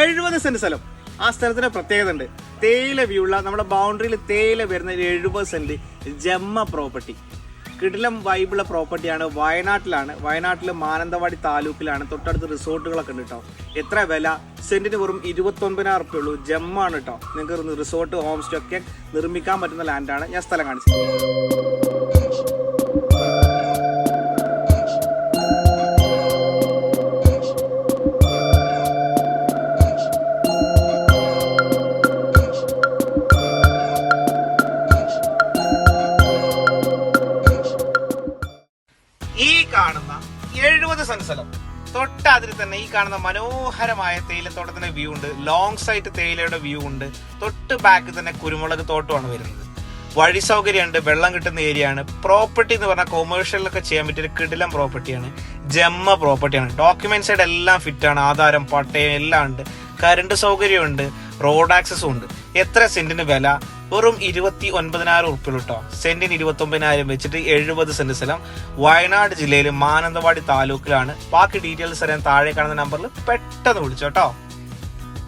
എഴുപത് സെന്റ് സ്ഥലം. ആ സ്ഥലത്തിന് പ്രത്യേകത ഉണ്ട്. തേയില വ്യൂ ഉള്ള നമ്മുടെ ബൗണ്ടറിയിൽ തേയില വരുന്ന ഒരു എഴുപത് സെന്റ് ജമ്മ പ്രോപ്പർട്ടി കിടിലം വൈബിള പ്രോപ്പർട്ടിയാണ് വയനാട്ടിലാണ്. വയനാട്ടിലെ മാനന്തവാടി താലൂക്കിലാണ്. തൊട്ടടുത്ത് റിസോർട്ടുകളൊക്കെ ഉണ്ട് കേട്ടോ എത്ര വില? സെന്റിന് വെറും ഇരുപത്തി ഒൻപതിനായിരം റുപ്യ ഉള്ളൂ. ജമ്മാണ് കേട്ടോ നിങ്ങൾക്ക് റിസോർട്ട് ഹോം സ്റ്റേ ഒക്കെ നിർമ്മിക്കാൻ പറ്റുന്ന ലാൻഡാണ് ഞാൻ സ്ഥലം കാണിച്ചത് കാണുന്ന എഴുപത് സെൻസലം. തൊട്ടതിൽ തന്നെ ഈ കാണുന്ന മനോഹരമായ തേയിലത്തോട്ടത്തിന്റെ വ്യൂ ഉണ്ട്. ലോങ് സൈറ്റ് തേയിലയുടെ വ്യൂ ഉണ്ട്. തൊട്ട് ബാക്ക് തന്നെ കുരുമുളക് തോട്ടമാണ് വരുന്നത്. വഴി സൗകര്യമുണ്ട് വെള്ളം കിട്ടുന്ന ഏരിയ ആണ്. പ്രോപ്പർട്ടി എന്ന് പറഞ്ഞാൽ കൊമേഴ്ഷ്യലൊക്കെ ചെയ്യാൻ പറ്റിയ ഒരു കിടിലം പ്രോപ്പർട്ടിയാണ് ജമ്മ പ്രോപ്പർട്ടിയാണ് ഡോക്യുമെന്റ് സൈഡ് എല്ലാം ഫിറ്റ് ആണ്. ആധാരം പട്ടയം എല്ലാം ഉണ്ട്. കറണ്ട് സൗകര്യമുണ്ട്. റോഡ് ആക്സസും ഉണ്ട്. എത്ര സെന്റിന് വില? വെറും ഇരുപത്തി ഒൻപതിനായിരം ഉറുപ്പികൾ കേട്ടോ സെന്റിന് ഇരുപത്തി ഒമ്പതിനായിരം വെച്ചിട്ട് എഴുപത് സെന്റ് സ്ഥലം. വയനാട് ജില്ലയിലെ മാനന്തവാടി താലൂക്കിലാണ്. ബാക്കി ഡീറ്റെയിൽസ് അറിയാൻ താഴെ കാണുന്ന നമ്പറിൽ പെട്ടെന്ന് വിളിച്ചോട്ടോ